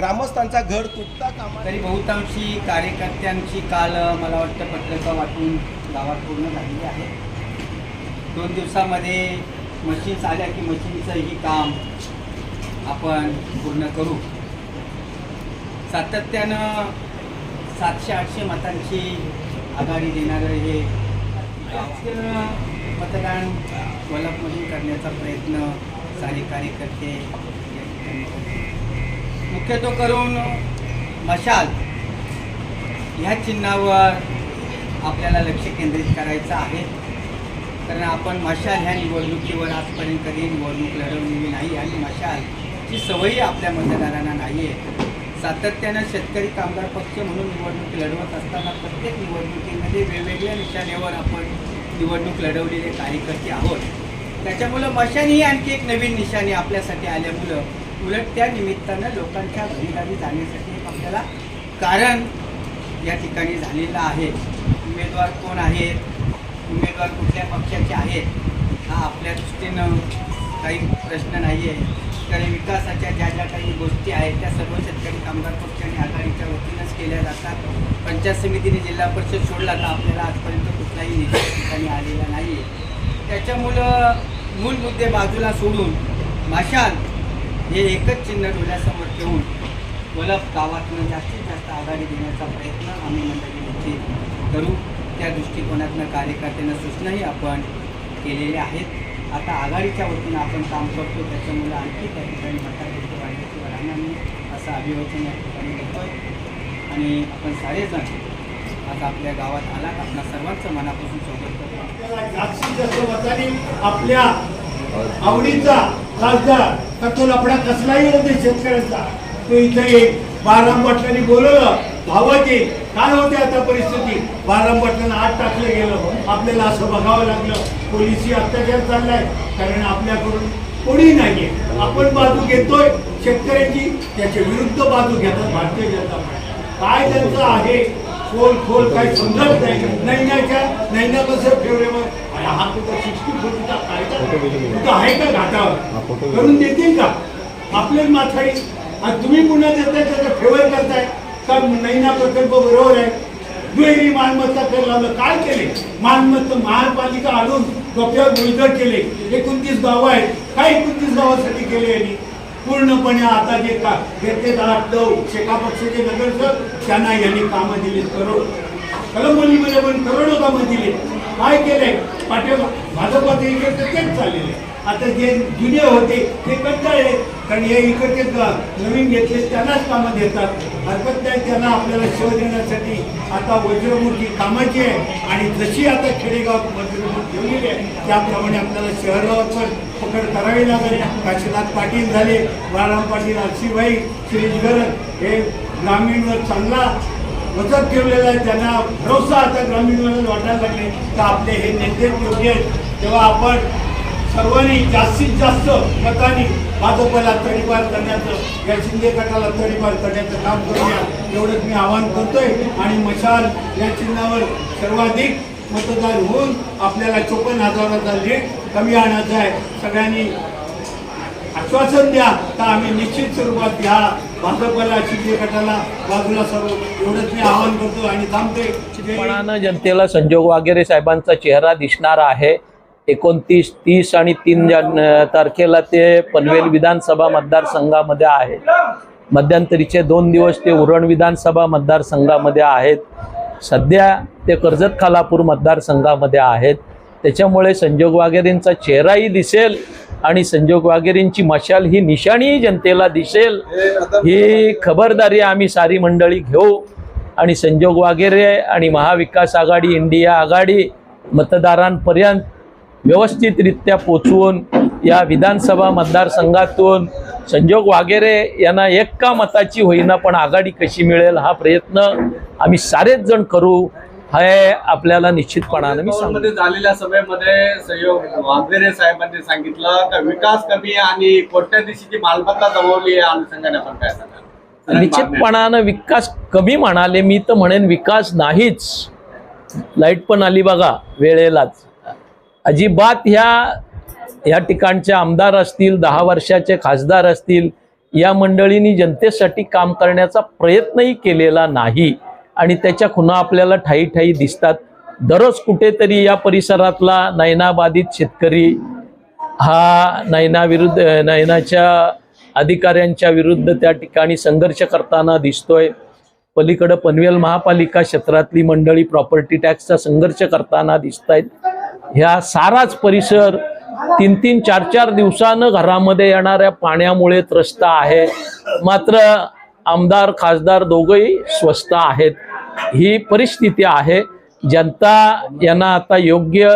ग्रामस्थांचा घर तुटता कामा तरी बहुतांशी कार्यकर्त्यांची काल मला वाटतं पत्रकं वाटून गावात पूर्ण झालेली आहे दोन दिवसामध्ये मशीन्स आल्या की मशीनचंही काम आपण पूर्ण करू. सातत्यानं सातशे आठशे मतांची आघाडी देणारं हे मतदान वलपमधून करण्याचा प्रयत्न सारे कार्यकर्ते मुख्यत्व करून मशाल ह्या चिन्हावर आपल्याला लक्ष केंद्रित करायचं आहे. कारण आपण मशाल ह्या निवडणुकीवर आजपर्यंत कधी निवडणूक लढवलेली नाही आणि मशालची सवयी आपल्या मतदारांना नाही आहे सातत्यानं शेतकरी कामगार पक्ष म्हणून निवडणूक लढवत असताना प्रत्येक निवडणुकीमध्ये वेगवेगळ्या निशाण्यावर आपण निवडणूक लढवलेले कार्यकर्ते आहोत. त्याच्यामुळं मशाल ही आणखी एक नवीन निशाणी आपल्यासाठी आल्यामुळं उलट त्या निमित्तानं लोकांच्या घरीदारी जाण्यासाठी एक आपल्याला कारण या ठिकाणी झालेलं आहे. उमेदवार कोण आहेत? उमेदवार कुठल्या पक्षाचे आहेत? हा आपल्या दृष्टीनं काही प्रश्न नाही आहे कारण विकासाच्या ज्या ज्या काही गोष्टी आहेत त्या सर्व शेतकरी कामगार पक्ष आणि आघाडीच्या वतीनंच केल्या जातात. पंचायत समितीने जिल्हा परिषद सोडला तर आपल्याला आजपर्यंत कुठलाही निधी ठिकाणी आलेला नाही आहे त्याच्यामुळं मूल मुद्दे बाजूला सोडून माशाल हे एकच चिन्ह डोळ्यासमोर ठेवून वलप गावातनं जास्तीत जास्त आघाडी देण्याचा प्रयत्न आम्ही मंडळीमध्ये करू. त्या दृष्टिकोनातनं कार्यकर्त्यांना सूचनाही आपण केलेल्या आहेत. आता आघाडीच्या वतीनं आपण काम करतो त्याच्यामुळे आणखी त्या ठिकाणी मताधिक्य वाढण्याची राहणार नाही असं अभिवचन या ठिकाणी घेतोय. आणि आपण सारेजण आज आपल्या गावात आला आपल्या सर्वांचं मनापासून स्वागत करतो. जास्तीत जास्त मतांनी आपल्या आवडीचा खासदार का तो लफडा कसलाही होते शेतकऱ्यांचा. तो इथे एक बाराम पाटलांनी बोलवलं. भावाचे काय होते आता परिस्थिती? बाराम पाटलांना आत टाकलं गेलं. आपल्याला असं बघावं लागलं. पोलिसी अत्याचार चाललाय. कारण आपल्याकडून कोणी नाहीये. आपण बाजू घेतोय. शेतकऱ्याची त्याच्या विरुद्ध बाजू घेतात भारतीय जनता पार्टी. काय त्यांचं आहे? खोल खोल काही समजत नाही. नैन्याच्या नैना कसं फेवरेवर हा कुठं सिक्स्टी फोर्टीचा कायदा कुठं आहे का घाटावर? करून देतील का? आपलेच माथाडी. आणि तुम्ही पुन्हा देताय त्याचा फेवर करताय? का नैना प्रकल्प बरोबर आहे? दुहेरी मालमत्ता कर लावलं काय केले? मालमत्ता महापालिका आणून डोक्यावर गुलगट केले. एकोणतीस गावं आहेत. काय एकोणतीस गावासाठी केले यांनी? पूर्णपणे आता जे का घेते आठव शेका पक्षाचे नगरसेवक त्यांना यांनी कामं दिली करोड. कलंबोलीमध्ये पण करोडो कामं दिली काय केलंय? पाठिंबा. भाजपाचे इकडचे तेच चाललेले. आता जे जुने होते ते कंटाळले. कारण हे इकडचे नवीन घेतले त्यांनाच कामं देतात. हरकत नाही त्यांना आपल्याला सेवा देण्यासाठी आता वज्रमूर्ती कामाची आहे. आणि जशी आता खेडेगाव वज्रमूर्ती ठेवलेली आहे त्याप्रमाणे आपल्याला शहरावर पण पकड करावी लागेल. काशीनाथ पाटील झाले बाळाराम पाटील आरसीबाई शिरीष गरज हे ग्रामीणवर चांगला वचक ठेवलेला आहे. त्यांना भरोसा आता ग्रामीणवर वाटायला लागले. तर आपले हे नेते योग्य आहेत. तेव्हा आपण सर्वांनी जास्तीत जास्त मतांनी भाजपला तडीपार करण्याचं या शिंदे गटाला तडीपार करण्याचं काम करूया. एवढंच मी आवाहन करतोय. आणि मशाल या चिन्हावर सर्वाधिक मतदार होऊन आपल्याला चोपन्न हजाराचा लीड कमी आणायचा आहे. सगळ्यांनी आश्वासन द्या. तर आम्ही निश्चित स्वरूपात या भाजपला शिंदे गटाला बाजूला सर्व एवढंच मी आवाहन करतो आणि थांबते पणानं जनतेला संजोग वागेरे साहेबांचा चेहरा दिसणार आहे. एकोणतीस तीस आणि तीन जन तारखेला ते पनवेल विधानसभा मतदारसंघामध्ये आहे. मध्यंतरीचे दोन दिवस ते उरण विधानसभा मतदारसंघामध्ये आहेत. सध्या ते कर्जत खालापूर मतदारसंघामध्ये आहेत. त्याच्यामुळे संजोग वागेरेंचा चेहराही दिसेल. आणि संजोग वागेरेंची मशाल ही निशाणी जनतेला दिसेल. ही खबरदारी आम्ही सारी मंडळी घेऊ. आणि संजोग वागेरे आणि महाविकास आघाडी इंडिया आघाडी मतदारांपर्यंत व्यवस्थितरित्या पोचवून या विधानसभा मतदारसंघातून संजोग वागेरे यांना एका मताची होईना पण आघाडी कशी मिळेल हा प्रयत्न आम्ही सारेच जण करू. हे आपल्याला निश्चितपणानं मी सांगतो. झालेल्या सभेमध्ये सहयोग वाघेरे साहेबांनी सांगितलं का विकास कमी आणि कोट्याधीशीची मालमत्ता जमवली आहे अनुषंगाने आपण काय सांगाल? निश्चितपणानं विकास कमी म्हणाले मी तर म्हणेन विकास नाहीच. लाइट पण आली बघा वेळेलाच. अजिबात ह्या या ठिकाणचे आमदार असतील दहा वर्षाचे खासदार असतील या मंडळींनी जनतेसाठी काम करण्याचा प्रयत्नही केलेला नाही. आणि त्याच्या खुणा आपल्याला ठाई ठाई दिसतात. दररोज कुठेतरी या परिसरातला नयनाबाधित शेतकरी हा नयना विरुद्ध नयनाच्या अधिकाऱ्यांच्या विरुद्ध त्या ठिकाणी संघर्ष करताना दिसतोय. पलीकडं पनवेल महापालिका क्षेत्रातली मंडळी प्रॉपर्टी टॅक्सचा संघर्ष करताना दिसत आहेत ह्या साराच परिसर तीन तीन चार चार दिवसानं घरामध्ये येणाऱ्या पाण्यामुळे त्रस्त आहे. मात्र आमदार खासदार दोघंही स्वस्त आहेत. ही परिस्थिती आहे. जनता यांना आता योग्य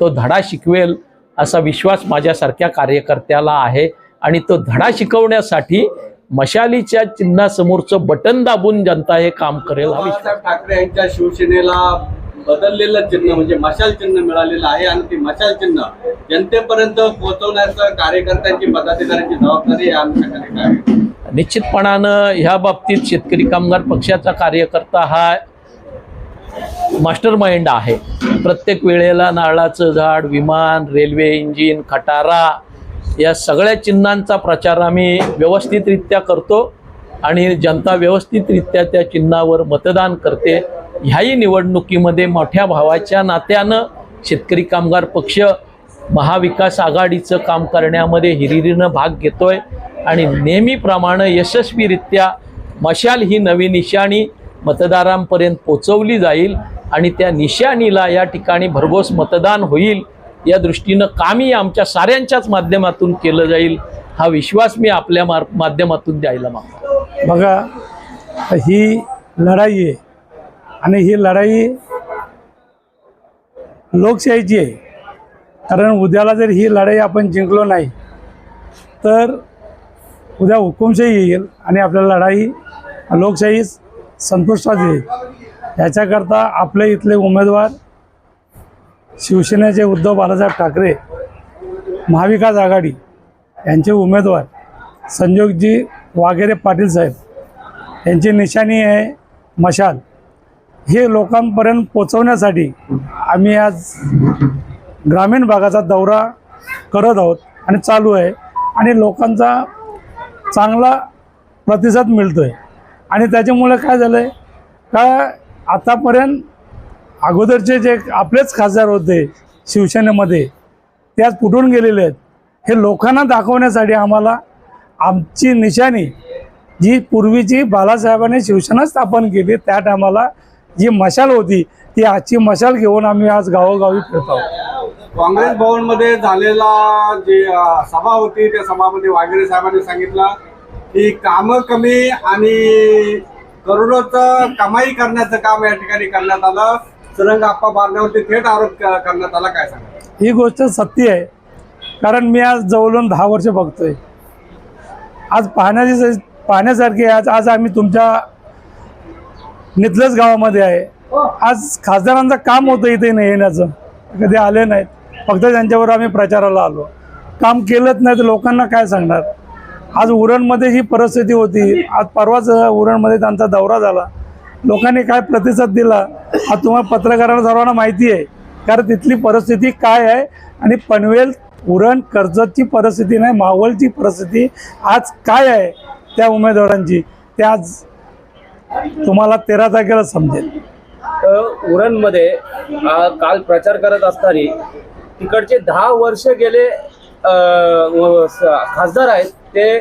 तो धडा शिकवेल असा विश्वास माझ्यासारख्या कार्यकर्त्याला आहे. आणि तो धडा शिकवण्यासाठी मशालीच्या चिन्हासमोरचं बटन दाबून जनता हे काम करेल ठाकरे यांच्या शिवसेनेला बदललेलं चिन्ह म्हणजे मशाल चिन्ह मिळालेलं आहे आणि ते मशाल चिन्ह जनतेपर्यंत पोहोचवण्याचं कार्यकर्त्यांची पदाधिकाऱ्यांची जबाबदारी आहे काय निश्चितपणानं ह्या बाबतीत शेतकरी कामगार पक्षाचा कार्यकर्ता हा मास्टर माइंड आहे. प्रत्येक वेळेला नारळाचं झाड विमान रेल्वे इंजिन खटारा या सगळ्या चिन्हांचा प्रचार आम्ही व्यवस्थितरित्या करतो आणि जनता व्यवस्थितरित्या त्या चिन्हावर मतदान करते. ह्याही निवडणुकीमध्ये मोठ्या भावाच्या नात्यानं शेतकरी कामगार पक्ष महाविकास आघाडीचं काम करण्यामध्ये हिरिरीनं भाग घेतोय. आणि नेहमीप्रमाणे यशस्वीरित्या मशाल ही नवी निशाणी मतदारांपर्यंत पोचवली जाईल आणि त्या निशाणीला या ठिकाणी भरघोस मतदान होईल या दृष्टीनं कामही आमच्या साऱ्यांच्याच माध्यमातून केलं जाईल हा विश्वास मी आपल्या मार माध्यमातून द्यायला मागतो. बघा ही लढाई आहे आणि ही लढाई लोकशाहीची आहे. कारण उद्याला जर ही लढाई आपण जिंकलो नाही तर उद्या हुकुमशाही येईल आणि आपल्याला लढाई लोकशाही संपुष्टात येईल. याच्याकरता आपले इथले उमेदवार शिवसेनेचे उद्धव बाळासाहेब ठाकरे महाविकास आघाडी यांचे उमेदवार संजोगजी वाघेरे पाटील साहेब यांची निशाणी आहे मशाल. हे लोकांपर्यंत पोचवण्यासाठी आम्ही आज ग्रामीण भागाचा दौरा करत आहोत आणि चालू आहे. आणि लोकांचा चांगला प्रतिसाद मिळतो आहे आणि त्याच्यामुळे काय झालं आहे का आतापर्यंत अगोदरचे जे आपलेच खासदार होते शिवसेनेमध्ये ते आज फुटून गेलेले आहेत. हे लोकांना दाखवण्यासाठी आम्हाला आमची निशाणी जी पूर्वीची बालासाहेबांनी शिवसेना स्थापन केली त्या टायमाला जी मशाल होती ती आजची मशाल घेऊन आम्ही आज गावोगावी फिरत आहोत. काँग्रेस भवनमध्ये झालेला जी सभा होती त्या सभामध्ये वाघेरे साहेबांनी सांगितलं की कामं कमी आणि करोडोचं कमाई करण्याचं काम या ठिकाणी करण्यात आलं. सुरंग आप्पा मारण्यावरती थेट आरोप करण्यात आला. काय सांगा ही गोष्ट सत्य आहे. कारण मी आज जवळून दहा वर्ष बघतोय. आज पाहण्याची पाहण्यासारखी आहे. आज आज आम्ही तुमच्या नितलस गावामध्ये आहे. आज खासदारांचं काम होतं इथे नाही येण्याचं. कधी आले नाहीत. फक्त त्यांच्यावर आम्ही प्रचाराला आलो. काम केलंच नाही तर लोकांना काय सांगणार? आज उरणमध्ये ही परिस्थिती होती. आज परवाच उरणमध्ये त्यांचा दौरा झाला. लोकांनी काय प्रतिसाद दिला? हा तुम्हाला पत्रकारांना सर्वांना माहिती आहे. कारण तिथली परिस्थिती काय आहे? आणि पनवेल उरण कर्जतची परिस्थिती नाही मावळची परिस्थिती आज काय आहे त्या उमेदवारांची? ते आज तुम्हाला तेरा तारखेला समजेल. तर उरणमध्ये काल प्रचार करत असताना तिकडचे दहा वर्ष गेले खासदार आहेत. ते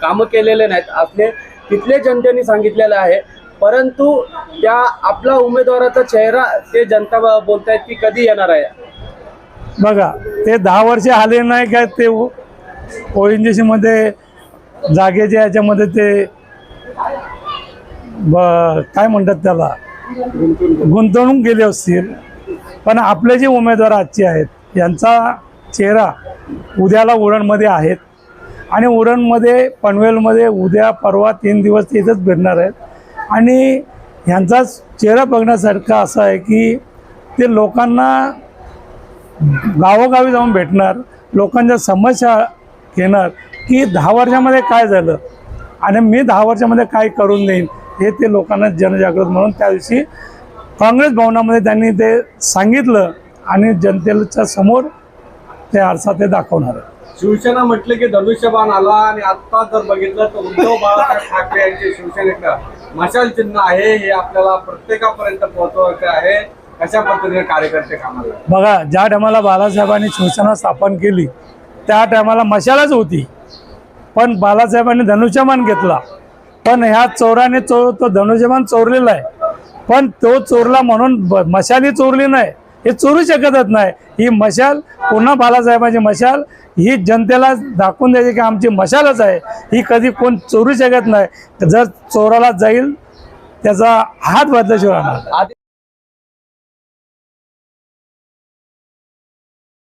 कामं केलेले नाहीत. आपले तिथले जनतेने सांगितलेलं आहे. परंतु त्या आपला उमेदवाराचा चेहरा ते जनता बोलतायत की कधी येणार आहे? बघा ते दहा वर्ष आले नाही काय ते ओ एन जी सीमध्ये जागेच्या याच्यामध्ये ते ब काय म्हणतात त्याला? गुंतवणूक गेले असतील. पण आपले जे उमेदवार आजचे आहेत यांचा चेहरा उद्याला उरणमध्ये आहेत. आणि उरणमध्ये पनवेलमध्ये उद्या परवा तीन दिवस ते इथंच भेटणार आहेत. आणि ह्यांचा चेहरा बघण्यासारखा असा आहे की ते लोकांना गावोगावी जाऊन भेटणार लोकांच्या समस्या घेणार की दहा वर्षामध्ये काय झालं आणि मी दहा वर्षामध्ये काय करून देईन हे ते लोकांना जनजागृत म्हणून त्या दिवशी काँग्रेस भवनामध्ये त्यांनी ते सांगितलं आणि जनतेच्या समोर ते आरसा ते दाखवणार आहे शिवसेना म्हटलं की धनुष्यबाण आला आणि आता जर बघितलं तर उद्धव बाळासाहेब ठाकरे यांचे शिवसेनेकडं मशाल चिन्ह आहे हे आपल्याला प्रत्येकापर्यंत पोहोचवायचे आहे. कशा पद्धतीने कार्यकर्ते कामाला बघा ज्या टायमाला बाळासाहेबांनी शिवसेना स्थापन केली त्या टायमाला मशालच होती. पण बाळासाहेबांनी धनुष्यमान घेतला. पण ह्या चोराने चोर तो धनुष्यमान चोरलेला आहे. पण तो चोरला म्हणून ब- मशाल ही चोरली नाही. हे चोरू शकतच नाही. ही मशाल पुन्हा बालासाहेबांची मशाल ही जनतेला दाखवून द्यायची की आमची मशालच आहे. ही कधी कोण चोरू शकत नाही. जर चोराला जाईल त्याचा हात बदल्याशिवाय